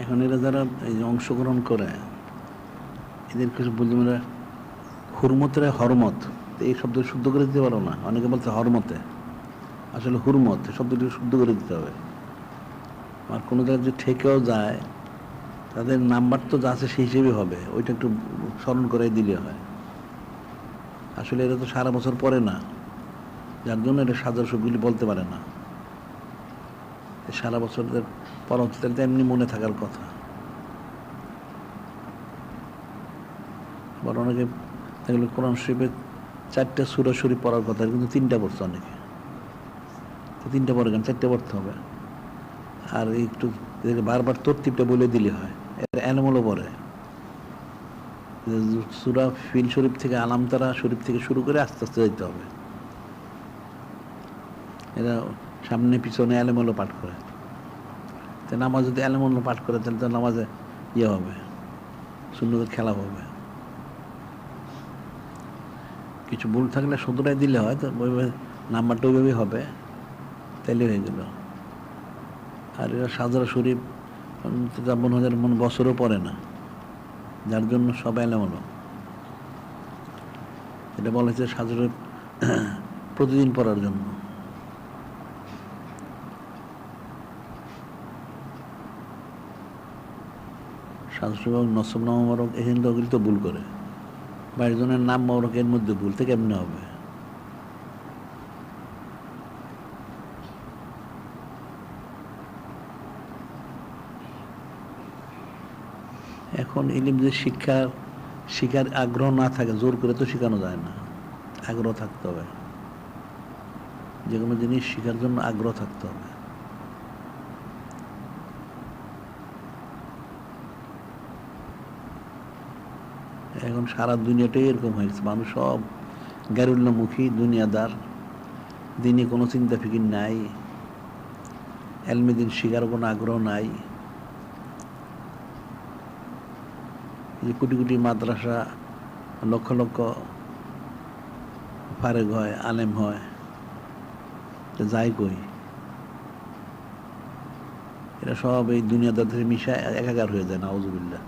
এখন এরা যারা এই যে অংশগ্রহণ করে, এদের কিছু বলছি মানে হুরমতের হরমত। এই শব্দ শুদ্ধ করে দিতে পারো না। অনেকে বলছে হরমতে। আসলে হুরমত শব্দটি শুদ্ধ করে দিতে হবে। আর কোনো জায়গায় যদি ঠেকেও যায়, তাদের নাম্বার তো যা আছে সেই হিসেবে হবে। ওইটা একটু স্মরণ করে দিলে হয়। আসলে এরা তো সারা বছর পরে না। যার জন্য এটা সাজার সবগুলি বলতে পারে না। সারা বছরদের পরবর্তীতে এমনি মনে থাকার কথা। আবার অনেকে দেখল কোরআন শরীফে চারটে সুরা শরীফ পড়ার কথা, কিন্তু তিনটা পড়ছে অনেকে। তিনটা পড়ে কেন চারটে পড়তে হবে। আর একটু বারবার তরতিবটা বলে দিলে হয়। এর অ্যানিমলও পড়ে। সুরা ফিল শরীফ থেকে আলামতারা শরীফ থেকে শুরু করে আস্তে আস্তে যেতে হবে। এরা সামনে পিছনে অ্যালেমলো পাঠ করে। তো নামাজ যদি অ্যালেমলো পাঠ করে, তাহলে তো নামাজে ইয়ে হবে সুন্দর খেলা হবে। কিছু ভুল থাকলে সতেরোটায় দিলে হয়, তো ওইভাবে নাম্বারটা ওইভাবেই হবে তাইলে হয়ে গেল। আর এরা সাজরা শরীফ যেমন হাজার মন বছরও পড়ে না, যার জন্য সব এলোমেলো এটা বলা হয়েছে সাজরা প্রতিদিন পড়ার জন্য। শাস্ত্র এবং নসব নাম মোবারক এখানে ওগুলি তো ভুল করে। বাইরের জনের নাম মোবারক এর মধ্যে ভুল থেকে এমনি হবে? এখন ইলিম যে শিক্ষার শিখার আগ্রহ না থাকে, জোর করে তো শেখানো যায় না। আগ্রহ থাকতে হবে। যে কোনো জিনিস শেখার জন্য আগ্রহ থাকতে হবে। এখন সারা দুনিয়াটাই এরকম হয়েছে মানুষ সব গ্যারুল্যমুখী দুনিয়াদার, দিনে কোনো চিন্তা ফিকির নাই এলমেদিন শিকার কোনো আগ্রহ নাই। যে কোটি কোটি মাদ্রাসা লক্ষ লক্ষ ফারেক হয়, আলেম হয় যাই কই? এরা সব এই দুনিয়াদারদের মিশায় একাকার হয়ে যায়, নাউজুবিল্লাহ।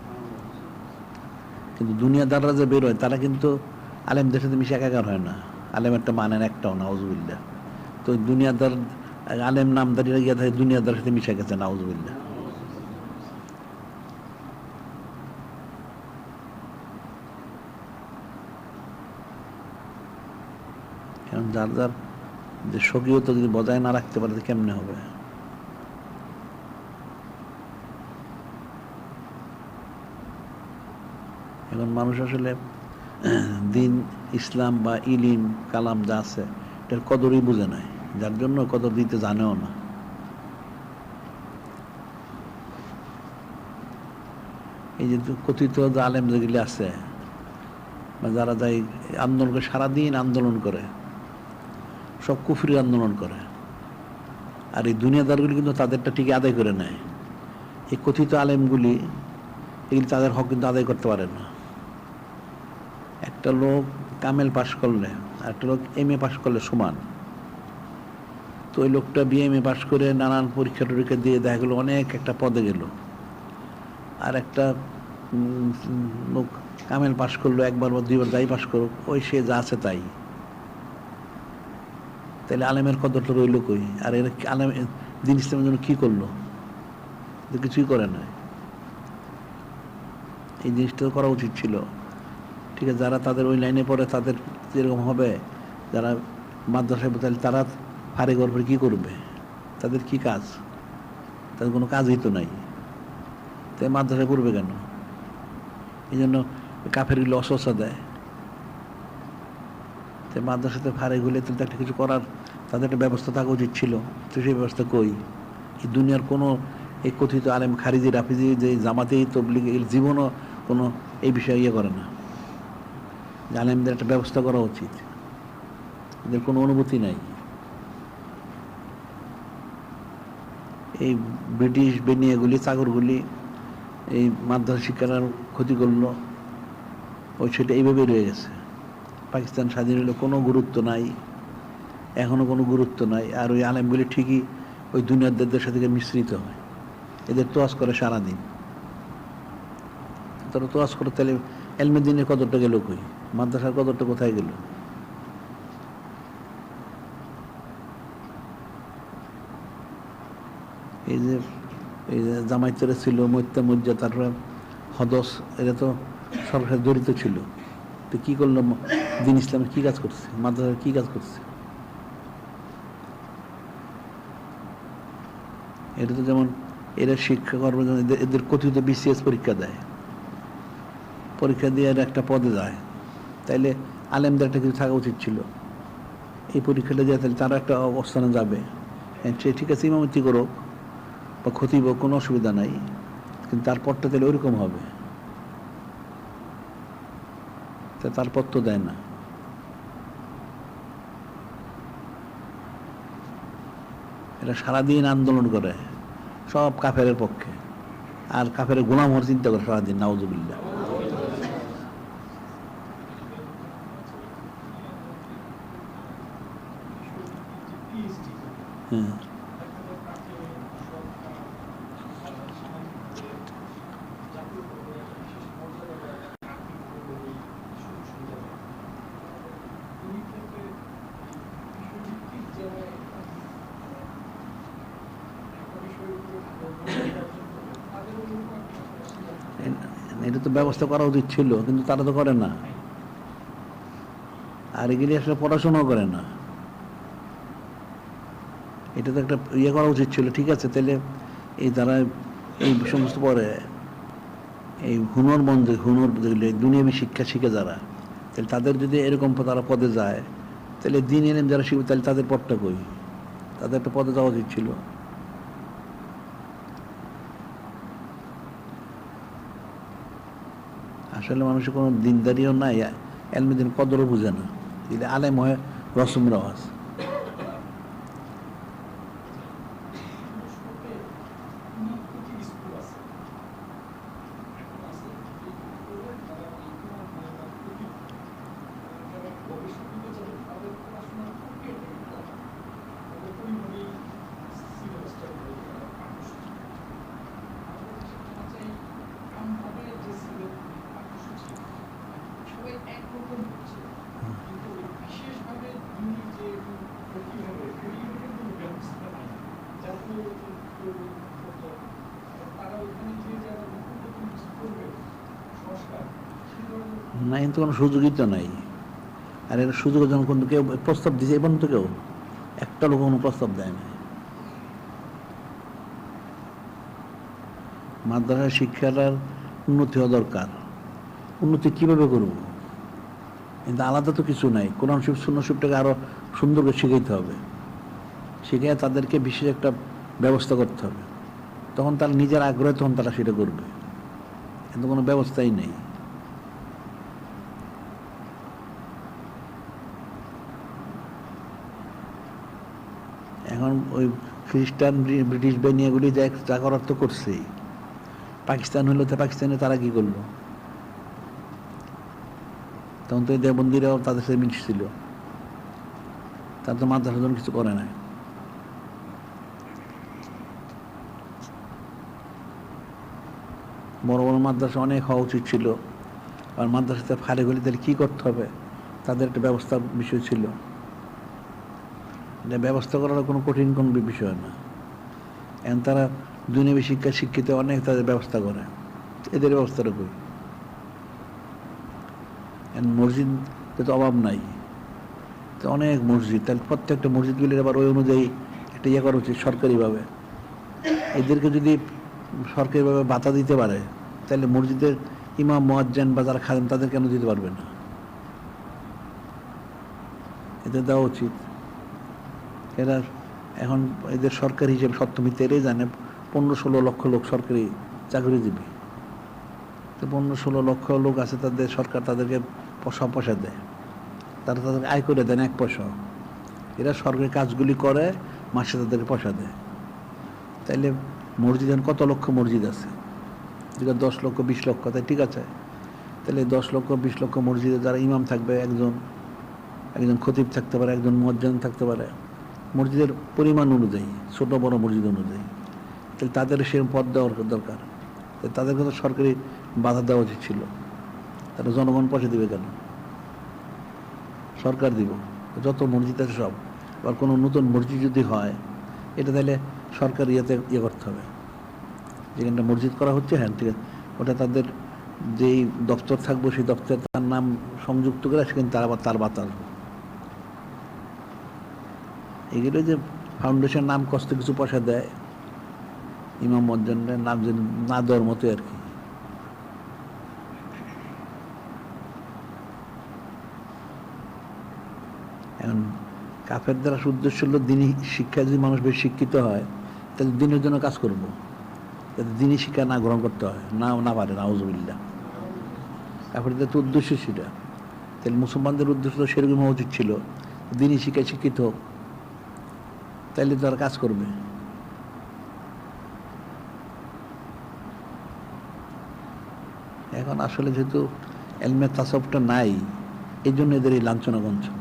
কিন্তু দুনিয়াদাররা যে বেরোয় তারা কিন্তু আলেমদের সাথে মিশে একাকার হয় না। আলেম একটা মানেন একটাও নাউজুবিল্লাহ। তো দুনিয়াদার, আলেম নামদারিরা গিয়ে থাকে, দুনিয়াদারের সাথে মিশে গেছে, নাউজুবিল্লাহ। এখন যার যার যে স্বকীয়তা যদি বজায় না রাখতে পারে কেমনে হবে? এখন মানুষ আসলে, দিন, ইসলাম বা ইলিম, কালাম যা আছে, এটার কদরই বুঝে নাই। যার জন্য কদর দিতে জানেও না। এই যে কথিত আলেম যেগুলি আছে, বা যারা যাই আন্দোলন করে সারাদিন আন্দোলন করে, সব কুফরি আন্দোলন করে, আর এই দুনিয়াদারগুলি কিন্তু তাদেরটা ঠিক আদায় করে নেয়। এই কথিত আলেমগুলি, এগুলি তাদের হক কিন্তু আদায় করতে পারে না। একটা লোক কামেল পাশ করলে, আর একটা লোক এম এ পাশ করলে সমান। তো ওই লোকটা বিএমএ পাশ করে নানান পরীক্ষা টরীক্ষা দিয়ে দেখা গেলো অনেক একটা পদে গেল। আর একটা লোক কামেল পাশ করল, একবার বা দুইবার যাই পাশ করুক, ওই সে যা আছে তাই। তাহলে আলেমের কদরটা রইল কই? আর এরা আলেম, দিন ইসলামের জন্য কী করল? কিছুই করে না এই জিনিসটা করা উচিত ছিল। ঠিক আছে, যারা তাদের ওই লাইনে পড়ে তাদের যেরকম হবে, যারা মাদ্রাসায় তাহলে তারা ফারে গল্পে কী করবে? তাদের কি কাজ? তাদের কোনো কাজই তো নাই। তাই মাদ্রাসায় পড়বে কেন? এই জন্য কাফেরগুলো অসস্যা দেয়। তাই মাদ্রাসাতে ফারে গুলে তো একটা কিছু করার তাদের একটা ব্যবস্থা থাকা উচিত ছিল। তো সেই ব্যবস্থা কই? এই দুনিয়ার কোনো এই কথিত আলেম খারিজি, রাফিজি, যে জামাতেই তবলিগ জীবনও কোনো এই বিষয়ে ইয়ে করে না। আলেমদের একটা ব্যবস্থা করা উচিত। এদের কোনো অনুভূতি নাই। এই ব্রিটিশ বেনিয়াগুলি চাকরগুলি এই মাদ্রাসা শিক্ষার ক্ষতি করল। ওই সেটা এইভাবে রয়ে গেছে। পাকিস্তান স্বাধীন হলে কোনো গুরুত্ব নাই, এখনও কোনো গুরুত্ব নাই। আর ওই আলেমগুলি ঠিকই ওই দুনিয়াদের সাথে মিশ্রিত হয়। এদের তোয়াজ করে সারাদিন। তোরা তো আজ করে তাহলে এলমেদিনে কতটা গেল কই? মাদ্রাসার কতটা কোথায় গেল? এই যে এই যে জামাইতরে ছিল মৈত্যা মজ্জা, তারপরে হদস, এরা তো সরকার জড়িত ছিল। তো কি করল দিন ইসলামের কি কাজ করছে? মাদ্রাসার কি কাজ করছে? এটা তো যেমন, এরা শিক্ষা কর্ম এদের এদের কথিত বিসিএস পরীক্ষা দেয়। পরীক্ষা দিয়ে এরা একটা পদে যায়। তাইলে আলেমদের একটা কিছু থাকা উচিত ছিল। এই পরীক্ষাটা দিয়ে তাহলে তারা একটা অবস্থানে যাবে। হ্যাঁ, সে ঠিক আছে ইমামতি করুক বা ক্ষতি হোক কোনো অসুবিধা নাই। কিন্তু তারপরটা তাহলে ওইরকম হবে। তা তারপর তো দেয় না। এটা সারাদিন আন্দোলন করে সব কাফের পক্ষে। আর কাফের গোলাম হওয়ার চিন্তা করে সারাদিন নাউজুবিল্লা হ্যাঁ এটা তো ব্যবস্থা করা উচিত ছিল, কিন্তু তারা তো করে না। আর এগুলি আসলে পড়াশোনাও করে না। এটা তো একটা ইয়ে করা উচিত ছিল, ঠিক আছে? তাহলে এই তারা এই সমস্ত পরে এই হুনর মন্দির হুনর যেগুলি দুনিয়াবী শিক্ষা শিখে যারা তাহলে তাদের যদি এরকম তারা পদে যায় তাহলে দিন এলেন যারা শিখবে তাহলে তাদের পদটা কই? তাদের একটা পদে যাওয়া উচিত ছিল। আসলে মানুষের কোনো দিনদারিও নাই, এলমেদিন কদরও বুঝে না। যদি আলেম হয় রসম রওয়াজ। কিন্তু কোনো সুযোগই তো নাই। আর এর সুযোগ যখন কিন্তু কেউ প্রস্তাব দিয়েছে এবং তো কেউ একটা লোক কোনো প্রস্তাব দেয় না মাদ্রাসা শিক্ষাটার উন্নতি হওয়া দরকার। উন্নতি কীভাবে করব? কিন্তু আলাদা তো কিছু নাই। কোরআন শিব শূন্য শিবটাকে আরও সুন্দর করে শিখাইতে হবে। শিখে তাদেরকে বিশেষ একটা ব্যবস্থা করতে হবে। তখন তার নিজের আগ্রহে তখন তারা সেটা করবে। কিন্তু কোনো ব্যবস্থাই নেই। এখন ওই খ্রিস্টান ব্রিটিশ বাহিনীগুলি যা যা করার তো করছেই পাকিস্তান হলো তো পাকিস্তানে তারা কি করল? তখন তো দেবন্দিরাও তাদের সাথে মিশছিল। তার তো মাদ্রাসার জন্য কিছু করে না বড় বড় মাদ্রাসা অনেক হওয়া উচিত ছিল। আর মাদ্রাসাতে ফারে গলি তাহলে কী করতে হবে? তাদের একটা ব্যবস্থা বিষয় ছিল। এটা ব্যবস্থা করার কোনো কঠিন কোনো বিষয় না। এখন তারা দুনিয়াবী শিক্ষা, শিক্ষিত, অনেক তাদের ব্যবস্থা করে। এদের ব্যবস্থাটা করি মসজিদ তো অভাব নাই। তো অনেক মসজিদ, তাহলে প্রত্যেকটা মসজিদগুলির আবার ওই অনুযায়ী একটা ইয়ে করা উচিত সরকারিভাবে। এদেরকে যদি সরকারিভাবে বাতা দিতে পারে, তাহলে মসজিদের ইমাম, মোয়াজ্জেন বা যারা খাদেন তাদের কেন দিতে পারবে না? এদের দেওয়া উচিত। এরা এখন এদের সরকারি হিসেবে সপ্তমীতে এরাই জানে, পনেরো ষোলো লক্ষ লোক সরকারি চাকরিজীবী। তো পনেরো ষোলো লক্ষ লোক আছে, তাদের সরকার তাদেরকে পয়সা পয়সা দেয়। তারা তাদেরকে আয় করে দেন এক পয়সা। এরা সরকারি কাজগুলি করে, মাসে তাদেরকে পয়সা দেয়। তাইলে মসজিদ কত লক্ষ মসজিদ আছে? যেটা দশ লক্ষ, বিশ লক্ষ, তাই ঠিক আছে। তাহলে দশ লক্ষ, বিশ লক্ষ মসজিদে যারা ইমাম থাকবে, একজন একজন খতিব থাকতে পারে, একজন মুয়াজ্জিন থাকতে পারে। মসজিদের পরিমাণ অনুযায়ী, ছোট বড় মসজিদ অনুযায়ী। তাহলে তাদের সেরকম পদ দেওয়ার দরকার। তো তাদেরকে তো সরকারি বাধা দেওয়া উচিত ছিল। তারা জনগণ পয়সা দিবে কেন? সরকার দিব। যত মসজিদ আছে সব। আবার কোনো নতুন মসজিদ যদি হয়, এটা তাহলে সরকার ইয়েতে ইয়ে করতে হবে। যেখানটা মসজিদ করা হচ্ছে হ্যাঁ ঠিক আছে। ওটা তাদের যেই দপ্তর থাকব, সেই দপ্তরে তার নাম সংযুক্ত করে সেখানে তার তার বাতাস। এগুলো যে ফাউন্ডেশন নাম কষ্ট কিছু পয়সা দেয়, ইমাম মজ্জনের নাম যে না দেওয়ার মতো আর কি। এখন কাফের দ্বারা উদ্দেশ্য হলো দিনই শিক্ষা যদি মানুষ বেশি শিক্ষিত হয়, তাহলে দিনের জন্য কাজ করব। যাতে দিনই শিক্ষা না গ্রহণ করতে হয়, না না পারে নাউজবিল্লা কাফেরদের তো উদ্দেশ্য সেটা। তাহলে মুসলমানদের উদ্দেশ্য তো সেরকম হওয়া উচিত ছিল। দিনই শিক্ষায় শিক্ষিত হোক। তাইলে তো কাজ করবে। এখন আসলে যেহেতু এলমে তাসবটা নাই এই জন্য এদের এই লাঞ্ছনা গঞ্চনা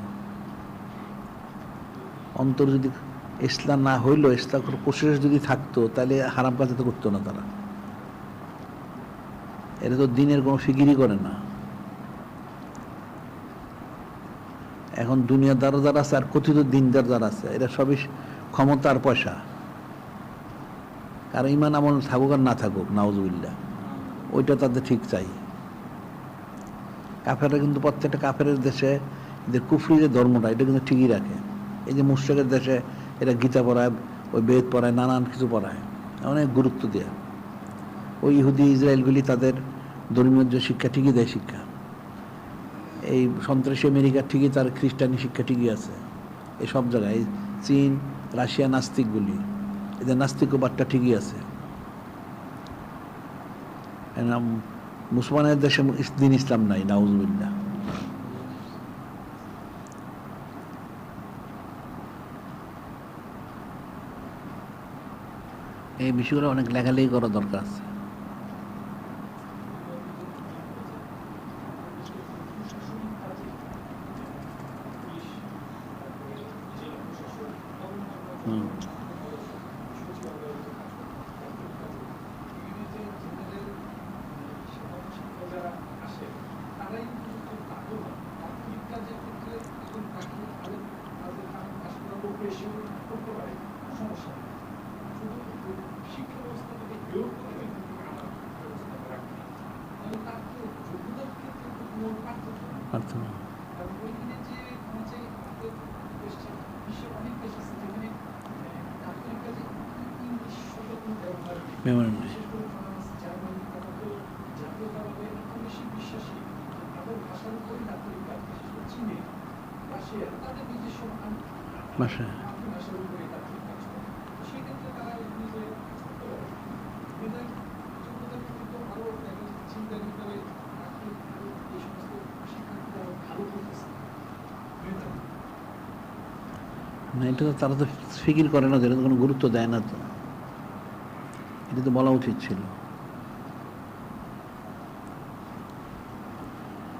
অন্তর যদি ইসলাম না হইলেও ইসলাম কোশিস যদি থাকতো তাহলে হারাম কাজ তো করতো না তারা। এটা তো দিনের কোনো ফিকিরই করে না। এখন দুনিয়ার দ্বারা যারা আছে, আর কথিত দিনদার যারা আছে, এরা সবই ক্ষমতা আর পয়সা। কারণ ইমান আমল থাকুক আর না থাকুক নাউজুবিল্লা ওইটা তাদের ঠিক চাই। কাফেররা কিন্তু প্রত্যেকটা কাফের দেশে যে কুফরি যে ধর্মটা, এটা কিন্তু ঠিকই রাখে। এই যে মুশ্রেকের দেশে এরা গীতা পড়ায়, ওই বেদ পড়ায়, নানান কিছু পড়ায়। অনেক গুরুত্ব দেয়। ওই ইহুদি, ইসরায়েলগুলি তাদের ধর্মীয় যে শিক্ষা, ঠিকই দেয় শিক্ষা। এই সন্ত্রাসী আমেরিকা ঠিকই তার খ্রিস্টানি শিক্ষা ঠিকই আছে। এই সব জায়গায় চীন রাশিয়া নাস্তিকগুলি, এদের নাস্তিক বার্তা ঠিকই আছে। মুসলমানের দেশে দিন ইসলাম নাই নাউজবিল্লা এই বিষয়গুলো অনেক লেখালেখি করা দরকার আছে। ভাষা না, এটা তো তারা তো ফিকির করে না তো কোনো গুরুত্ব দেয় না তো। এটা তো বলা উচিত ছিল।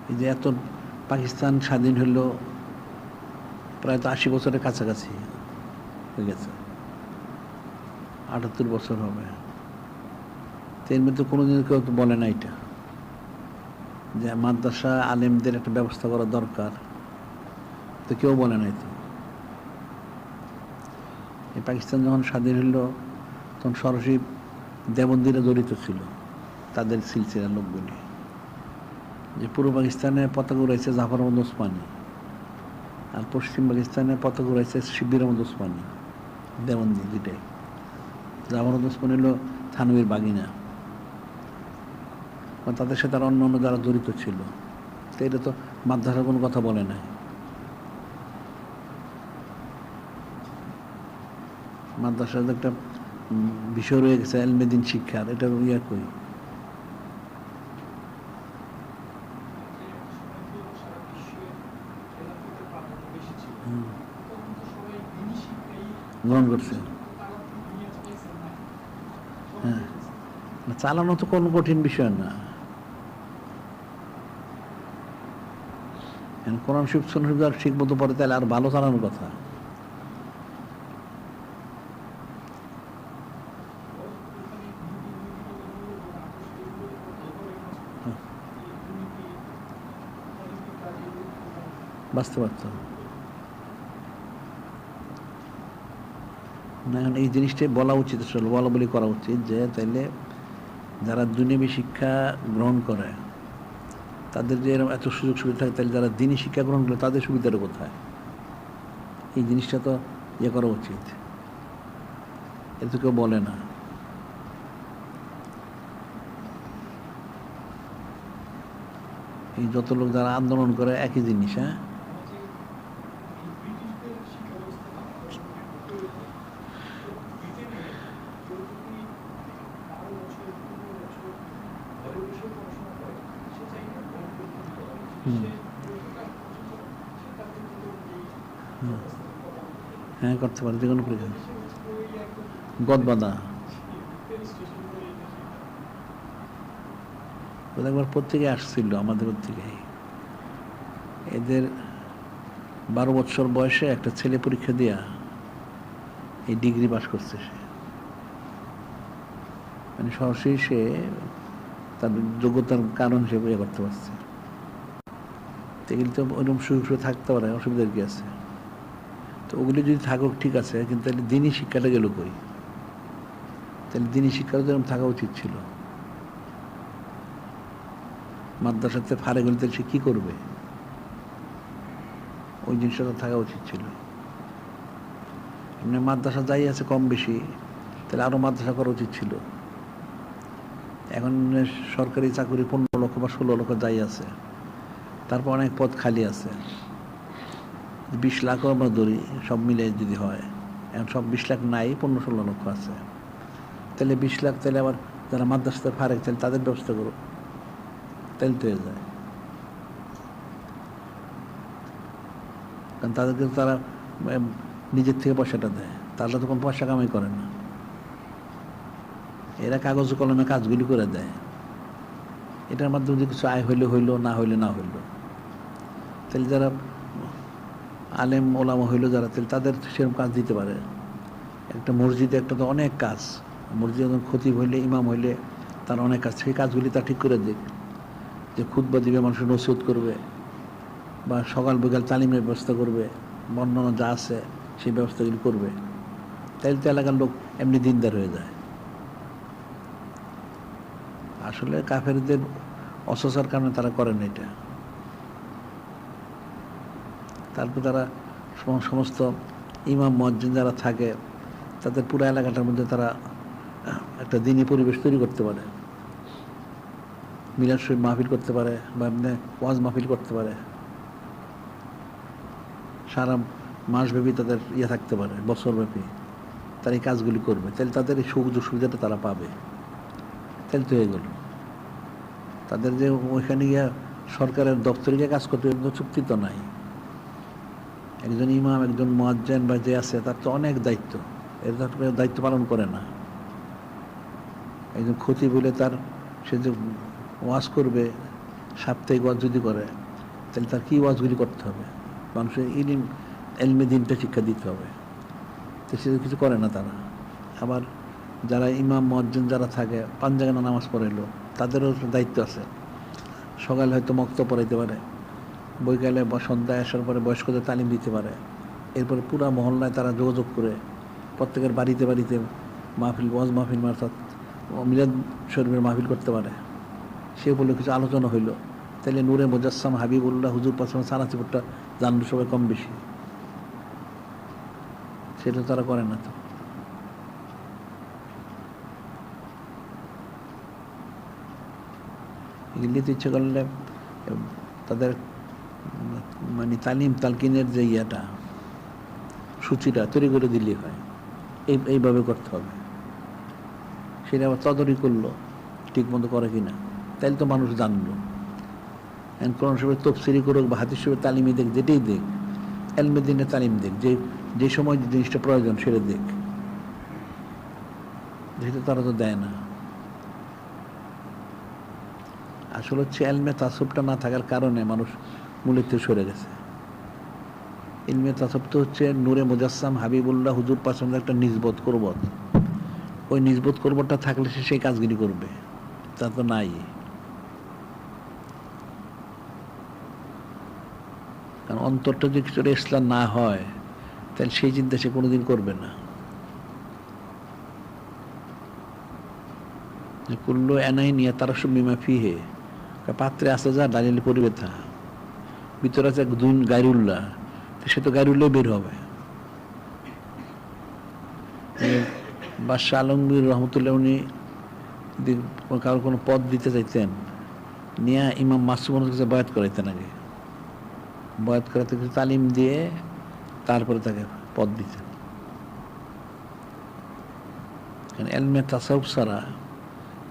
এই যে এত পাকিস্তান স্বাধীন হলো, প্রায় তো আশি বছরের কাছাকাছি হয়ে গেছে। আটাত্তর বছর হবে। এর মধ্যে কোনোদিন কেউ তো বলে না এটা, যে মাদ্রাসা আলেমদের একটা ব্যবস্থা করা দরকার। তো কেউ বলে নাই তো এই পাকিস্তান যখন স্বাধীন হলো, তখন সরাসরি দেবন্দিরা জড়িত ছিল, তাদের সিলসিলার লোকগুলি। যে পূর্ব পাকিস্তানে পতাকা উড়াইছে জাফর আহমদ ওসমানী। আর পশ্চিম পাকিস্তানে পতাকা উড়াইছে শিবির আহমদ ওসমানী দেবন্দি দুইটাই। জাফর আহমদ ওসমানী হলো থানবীর বাগিনা। তাদের সাথে আর অন্য অন্য যারা জড়িত ছিল, তো এটা তো মাদ্রাসার কোনো কথা বলে নাই। মাদ্রাসার একটা বিষয় রয়ে গেছে এলমেদিন শিক্ষার এটা ইয়া কই? গ্রহণ করছে। হ্যাঁ। চালানো তো কোনো কঠিন বিষয় না। কোরআন শিব সুনশিব ঠিক মতো পরে তাহলে আর ভালো চালানোর কথা। হ্যাঁ। বাঁচতে পারতাম না এখন এই জিনিসটাই বলা উচিত, আসলে বলা বলি করা উচিত যে তাইলে যারা দুনিয়াবী শিক্ষা গ্রহণ করে, তাদের যে এরকম এত সুযোগ সুবিধা থাকে তাহলে যারা দিনই শিক্ষা গ্রহণ করে তাদের সুবিধাটা কোথায়? এই জিনিসটা তো ইয়ে করা উচিত। এ তো কেউ বলে না। এই যত লোক যারা আন্দোলন করে একই জিনিস হ্যাঁ? হ্যাঁ করতে পারে, যে কোনো প্রয়োজন গদবাদা। ওরা একবার প্রত্যেকে আসছিল আমাদের থেকে এদের বারো বছর বয়সে একটা ছেলে পরীক্ষা দেয়া এই ডিগ্রি পাস করছে সে। মানে সরাসরি সে তার যোগ্যতার কারণ হিসেবে ইয়ে করতে পারছে। এগুলি তো ওইরকম সুযোগ থাকতে পারে, অসুবিধার কি আছে? তো ওগুলি যদি থাকুক, ঠিক আছে, কিন্তু তাহলে দিনই শিক্ষাটা গেল কই? তাহলে দিনই শিক্ষাটা যেরকম থাকা উচিত ছিল। মাদ্রাসাতে ফারে তাহলে সে কী করবে? ওই জিনিসটা থাকা উচিত ছিল। এমনি মাদ্রাসা যাই আছে কম বেশি, তাহলে আরও মাদ্রাসা করা উচিত ছিল। এখন সরকারি চাকরি পনেরো লক্ষ বা ষোলো লক্ষ যাই আছে। তারপর অনেক পদ খালি আছে। বিশ লাখও আমরা ধরি, সব মিলে যদি হয়। এখন সব বিশ লাখ নাই, পনেরো ষোলো লক্ষ আছে। তাহলে বিশ লাখ, তাহলে আবার যারা মাদ্রাসাতে ফারেক তাহলে তাদের ব্যবস্থা করো। তাহলে তো যায়। কারণ তাদেরকে তারা নিজের থেকে পয়সাটা দেয়। তারা তো কোনো পয়সা কামাই করে না। এরা কাগজ কলমে কাজগুলি করে দেয়। এটার মাধ্যমে কিছু আয় হইলে, হইল, না হইলে, না হইল। তাহলে যারা আলেম ওলামা হইল যারা তাহলে তাদের সেরকম কাজ দিতে পারে। একটা মসজিদে একটা তো অনেক কাজ। মসজিদে যখন খতিব হইলে, ইমাম হইলে, তার অনেক কাজ। সেই কাজগুলি তা ঠিক করে দিক। যে খুদবা দিবে মানুষের নসিহত করবে বা সকাল বিকাল তালিমের ব্যবস্থা করবে, বর্ণনা যা আছে সেই ব্যবস্থাগুলি করবে। তাইলে তো এলাকার লোক এমনি দিনদার হয়ে যায়। আসলে কাফেরদের অসচার কারণে তারা করেন এটা। তারপর তারা সমস্ত ইমাম মসজিদ যারা থাকে, তাদের পুরো এলাকাটার মধ্যে তারা একটা দিনই পরিবেশ তৈরি করতে পারে। মিলাদ শরীফ মাহফিল করতে পারে বা এমনি ওয়াজ মাহফিল করতে পারে। সারা মাসব্যাপী তাদের ইয়ে থাকতে পারে, বছরব্যাপী। তারা এই কাজগুলি করবে। তাহলে তাদের এই সুযোগ সুবিধাটা তারা পাবে। তাহলে তো হয়ে গেল। তাদের যে ওইখানে গিয়ে সরকারের দপ্তরে গিয়ে কাজ করতে চুক্তি তো নাই। একজন ইমাম, একজন মোয়াজ্জেন বা যে আছে, তার তো অনেক দায়িত্ব। এর দায়িত্ব পালন করে না। একজন ক্ষতি বলে তার, সে যে ওয়াজ করবে, সাপ্তাহিক ওয়াজ যদি করে, তাহলে তার কী ওয়াজগুলি করতে হবে? মানুষের ইলিম, এলমে দিনটা শিক্ষা দিতে হবে। তো সে কিছু করে না তারা। আবার যারা ইমাম মজ্জিন যারা থাকে, পাঁচ জায়গায় নামাজ পড়াইলো তাদেরও দায়িত্ব আছে। সকালে হয়তো মক্ত পড়াইতে পারে। বৈকালে সন্ধ্যায় আসার পরে বয়স্কদের তালিম দিতে পারে। এরপরে পুরা মহল্লায় তারা যোগাযোগ করে প্রত্যেকের বাড়িতে বাড়িতে মাহফিল, ওয়াজ মাহফিল অর্থাৎ মিলাদ শরীফের মাহফিল করতে পারে। সে বলে কিছু আলোচনা হইল। তাহলে নূরে মুজাসসাম হাবিবুল্লাহ হুজুর পাশাম সানাচিপুরটা জানলো সবাই কম বেশি। সেটা তারা করে না তো। এগুলি ইচ্ছে করলে তাদের মানে তালিম তালকিনের যে ইয়েটা, সূচিটা তৈরি করে দিলে হয়। এই, এইভাবে করতে হবে। সেটা আবার তদারি করল ঠিক মতো করে কিনা, তাইলে তো মানুষ জানলো। কোন সময় তফসিরি করুক বা হাতির সময় তালিমই দেখ, যেটাই দেখ, এলমে দিনে তালিম দেখ, যে যে সময় যে জিনিসটা প্রয়োজন সেটা দেখ। যেটা তারা তো দেয় না। আসলে হচ্ছে এলমে তাসবটা না থাকার কারণে মানুষ থেকে সরে গেছে। ইলমে তাসব তো হচ্ছে নূরে মুজাসসাম হাবিবুল্লাহ হুজুর পাসন্দ একটা নিজবোধ করবত। ওই নিজবোধ করবতটা থাকলে সে সেই কাজগুলি করবে। তা তো নাই। কারণ অন্তরটা যদি কিছুটা ইসলাম না হয়, তাহলে সেই চিন্তা সে কোনোদিন করবে না। যে কুল্লো এনাই নিয়ে তারা সব বিমা ফিহে। পাত্রে আসে যা ডালিলে পরিবে থা ভিতরে আছে দুই গাইরুল্লাহ সে তো গাইরুল্লাহ বের হবে। বাদশাহ আলমগীর রহমতুল্লাহ উনি যদি কারও কোনো পদ দিতে চাইতেন, নিয়ে ইমাম মাসুমের কাছে বয়াত করাইতেন আগে। বয়াত করাতে কিছু তালিম দিয়ে তারপরে তাকে পদ দিতেন। কারণ এলমে তাসাউফ ছাড়া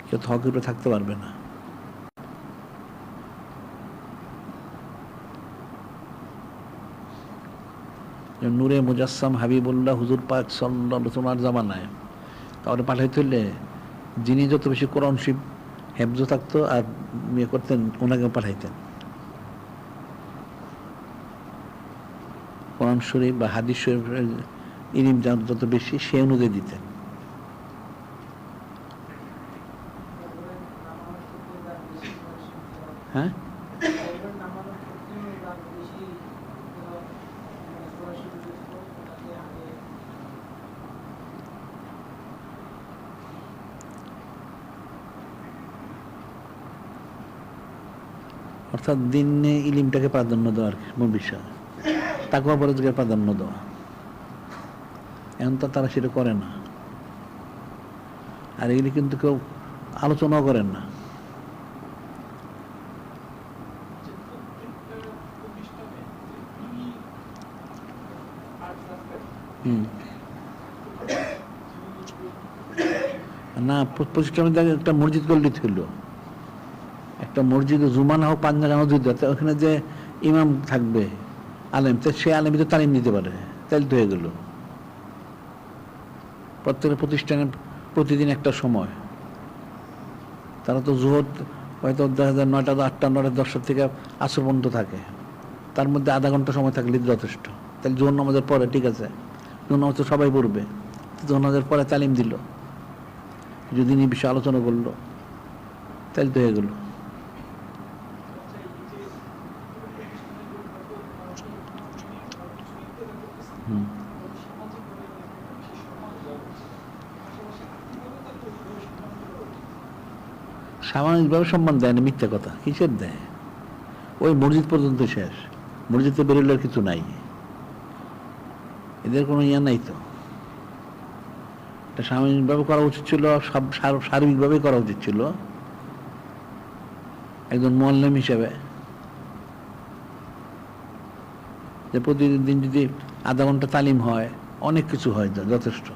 কেউ হকের থাকতে পারবে না। নূরে মুজাসসাম হাবিবুল্লাহ হুজুর পাক সাল্লাহ তোমার জামানায়। তাহলে পাঠাইতে হলে যিনি যত বেশি কোরআন শিব হেফজ থাকতো আর ইয়ে করতেন ওনাকে পাঠাইতেন। কোরআন শরীফ বা হাদিস শরীফ ইলিম যত বেশি, সে অনুযায়ী দিতেন। হ্যাঁ? অর্থাৎ দিনে ইলিমটাকে প্রাধান্য দেওয়া আর কি, মূল বিষয়। তাকুয়া পরজকে প্রাধান্য দেওয়া। এখন তো তারা সেটা করে না। আর এগুলি কিন্তু কেউ আলোচনাও করেন না। না প্রতিষ্ঠানে দেখে একটা মসজিদ করলে ছিল একটা মসজিদে জুমান হোক পাঞ্জা হোক যদি ওখানে যে ইমাম থাকবে, আলেম তো সে আলেম তো তালিম দিতে পারে। তাইলে তো হয়ে গেল। প্রত্যেকটা প্রতিষ্ঠানে প্রতিদিন একটা সময়। তারা তো জোহর হয়তো দেখা যায় নয়টা আটটা নয়টা দশটা থেকে আসর পর্যন্ত থাকে। তার মধ্যে আধা ঘণ্টা সময় থাকলে যথেষ্ট। তাহলে জোহর নামাজের পরে, ঠিক আছে। জোহর নামাজ তো সবাই পড়বে। জোহর নামাজের পরে তালিম দিল। যদি নিয়ে বিষয়ে আলোচনা করল, তাহলে তো হয়ে গেলো। সামাজিকভাবে সম্মান দেয় না, মিথ্যা কথা। কিসের দেয়? ওই মসজিদ পর্যন্ত শেষ। মসজিদে বেরোলে আর কিছু নাই। এদের কোনো ইয়া নাই তো। এটা সামাজিকভাবে করা উচিত ছিল, সব সার্বিকভাবে করা উচিত ছিল। একজন মোয়াল্লাম হিসেবে। যে প্রতিদিন যদি আধা ঘণ্টা তালিম হয়, অনেক কিছু হয় যথেষ্ট।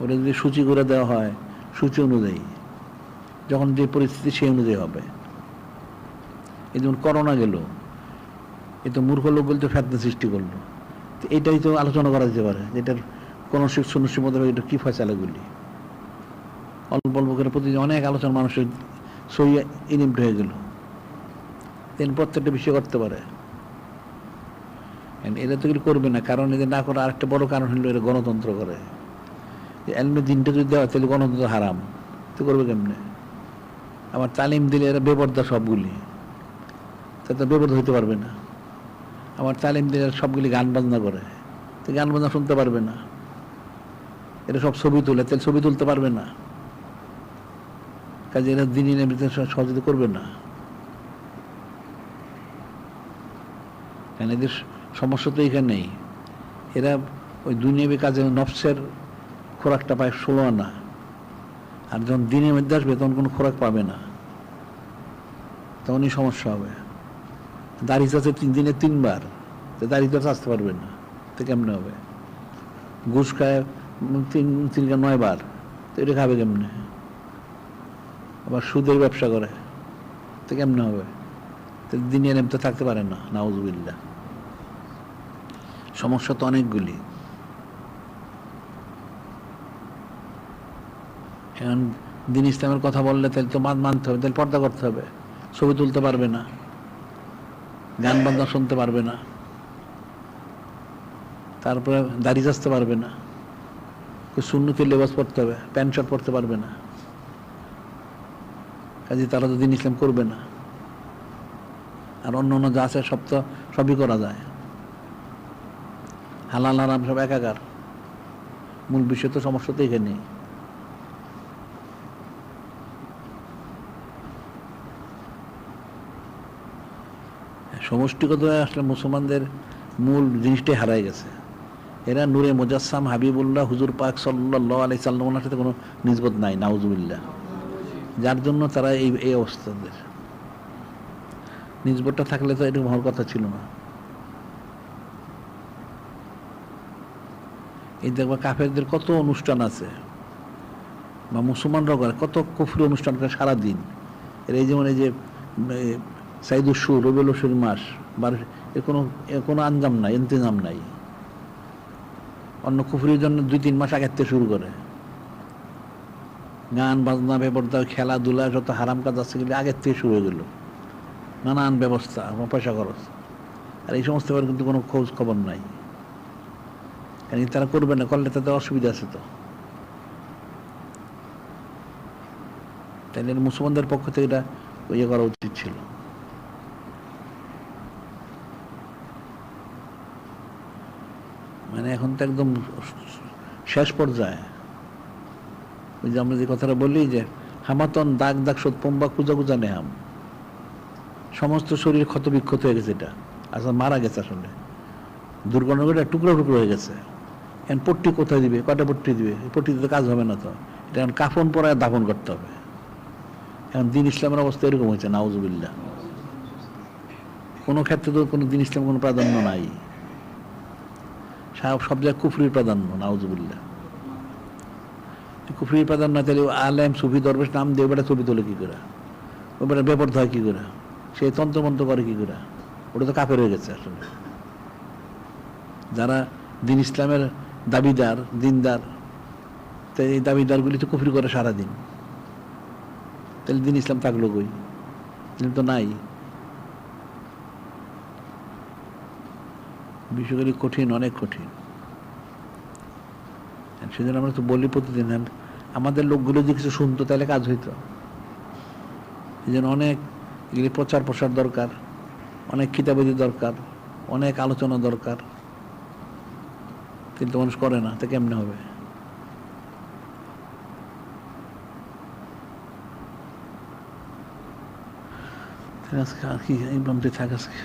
ওটা যদি সূচি করে দেওয়া হয় সূচি অনুযায়ী, যখন যে পরিস্থিতি সেই অনুযায়ী হবে। এই যেমন করোনা গেল, এ তো মূর্খ লোক বলতে ফ্যাতনা সৃষ্টি করল। তো এটাই তো আলোচনা করা যেতে পারে যেটার কোন সুনসির মধ্যে এটা কী ফয়সালাগুলি অল্প অল্প করে প্রতিদিন অনেক আলোচনা মানুষের সই ইনিমট হয়ে গেল। তিনি প্রত্যেকটা বিষয় করতে পারে। এরা তো করবে না, কারণ এদের না করা আরেকটা বড় কারণ হলো এরা গণতন্ত্র করে। এলমে দিনটা যদি দেওয়া তাহলে গণতন্ত্র হারাম। তো করবে কেমনে? আমার তালিম দিলে এরা বেবর্দা সবগুলি। তাতে বেবর্দ হইতে পারবে না। আমার তালিম দিলে সবগুলি গান বাজনা করে। তো গান বাজনা শুনতে পারবে না। এরা সব ছবি তোলে, তাহলে ছবি তুলতে পারবে না। কাজে এরা দিনই নেমে সহযোগিতা করবে না। কারণ এদের সমস্যা তো এখানেই। এরা ওই দুনিয়াবি কাজে নফসের খোরাকটা পায় ষোলো আনা। আর যখন দিনের মধ্যে আসবে, তখন কোনো খোরাক পাবে না। তখনই সমস্যা হবে। দাড়ি চাষে তিন দিনে তিনবার। তো দাড়ি তো আসতে পারবে না। তো কেমনে হবে? ঘুষ খায় তিন তিনটা নয় বার। তো এটা খাবে কেমনে? আবার সুদের ব্যবসা করে। তো কেমনে হবে? তো দিনে এমতে থাকতে পারে না নাউজুবিল্লা সমস্যা তো অনেকগুলি। এখন দিন ইসলামের কথা বললে তাহলে তো মানতে হবে, তাহলে পর্দা করতে হবে। ছবি তুলতে পারবে না। গান বাজনা শুনতে পারবে না। তারপরে দাড়ি আসতে পারবে না। শূন্যতে লেবাস পড়তে হবে, প্যান্ট শার্ট পরতে পারবে না। কাজে তারা তো দিন ইসলাম করবে না। আর অন্য অন্য যা আছে সব তো সবই করা যায়। হালাল, হারাম সব একাকার। মূল বিষয় তো সমস্যা তো এখানে সমষ্টিগত আসলে মুসলমানদের মূল জিনিসটাই হারাই গেছে। এরা নূরে মুজাসসাম, হাবিবুল্লাহ, হুজুর পাক সাল্লাহ আলি সাল্লামের সাথে কোনো নিজবত নাই, নাউজুবিল্লাহ। যার জন্য তারা এই এই অবস্থাদের। নিজবতটা থাকলে তো এরকম হওয়ার কথা ছিল না। এই দেখবা কাফেরদের কত অনুষ্ঠান আছে, বা মুসলমানরাও করে, কত কুফরি অনুষ্ঠান করে সারাদিন। এর এই যেমন এই যে সাইদুসুর রবিউলসুর মাস বা এর কোনো এর কোনো আঞ্জাম নাই, ইন্তজাম নাই। অন্য কুফরির জন্য দুই তিন মাস আগের শুরু করে। গান, বাজনা বেপরদা খেলাধুলা, যত হারাম কাজ আছে সেগুলি আগের থেকে শুরু হয়ে গেল। নানান ব্যবস্থা পয়সা খরচ। আর এই সমস্ত ব্যাপারে কিন্তু কোনো খোঁজ খবর নাই। কারণ তারা করবে না, করলে তাদের অসুবিধা আছে তো। তাইলে মুসলমানদের পক্ষ থেকে এটা ইয়ে করা উচিত ছিল। মানে এখন তো একদম শেষ পর্যায়ে। ওই যে আমরা যে কথাটা বলি যে, হামাতন দাগ দাগ সৎপম বা কুজা কুজা নেহাম। সমস্ত শরীর ক্ষত বিক্ষত হয়ে গেছে এটা। আসলে মারা গেছে আসলে। করে টুকরো টুকরো হয়ে গেছে। এখন পট্টি কোথায় দিবে? কটা পট্টি দিবে? পট্টিতে কাজ হবে না তো। এটা এখন কাফন পরায় দাফন করতে হবে। এখন দিন ইসলামের অবস্থা এরকম হয়েছে নাউজুবিল্লা কোনো ক্ষেত্রে তো কোনো দিন ইসলাম কোনো প্রাধান্য নাই। সব জায়গায় কুফরির প্রাধান্য নাউজুবিল্লা কুফরির প্রাধান্য তাহলে আলেম, সুফি, দরবেশ নাম দিয়ে ওটা ছবি তোলে কী করে? ওটা বেপর হয় কী করে? সে তন্ত্রমন্ত্র করে কী করে? ওটা তো কাপের হয়ে গেছে আসলে। যারা দিন ইসলামের দাবিদার, দিনদার তাই এই দাবিদারগুলি তো কুফরি করে সারাদিন। তাহলে দিন ইসলাম থাকল কই? তো নাই। বিষয়গুলি কঠিন, অনেক কঠিন। সেজন্য আমরা তো বলি প্রতিদিন আমাদের লোকগুলো যদি কিছু শুনতো, তাহলে কাজ হইতো। এই অনেক এগুলি প্রচার প্রসার দরকার, অনেক কিতাবাদি দরকার, অনেক আলোচনা দরকার। কিন্তু মানুষ করে না, তা কেমনে হবে? আজকে আর কি, এই বামতে থাক আজকে।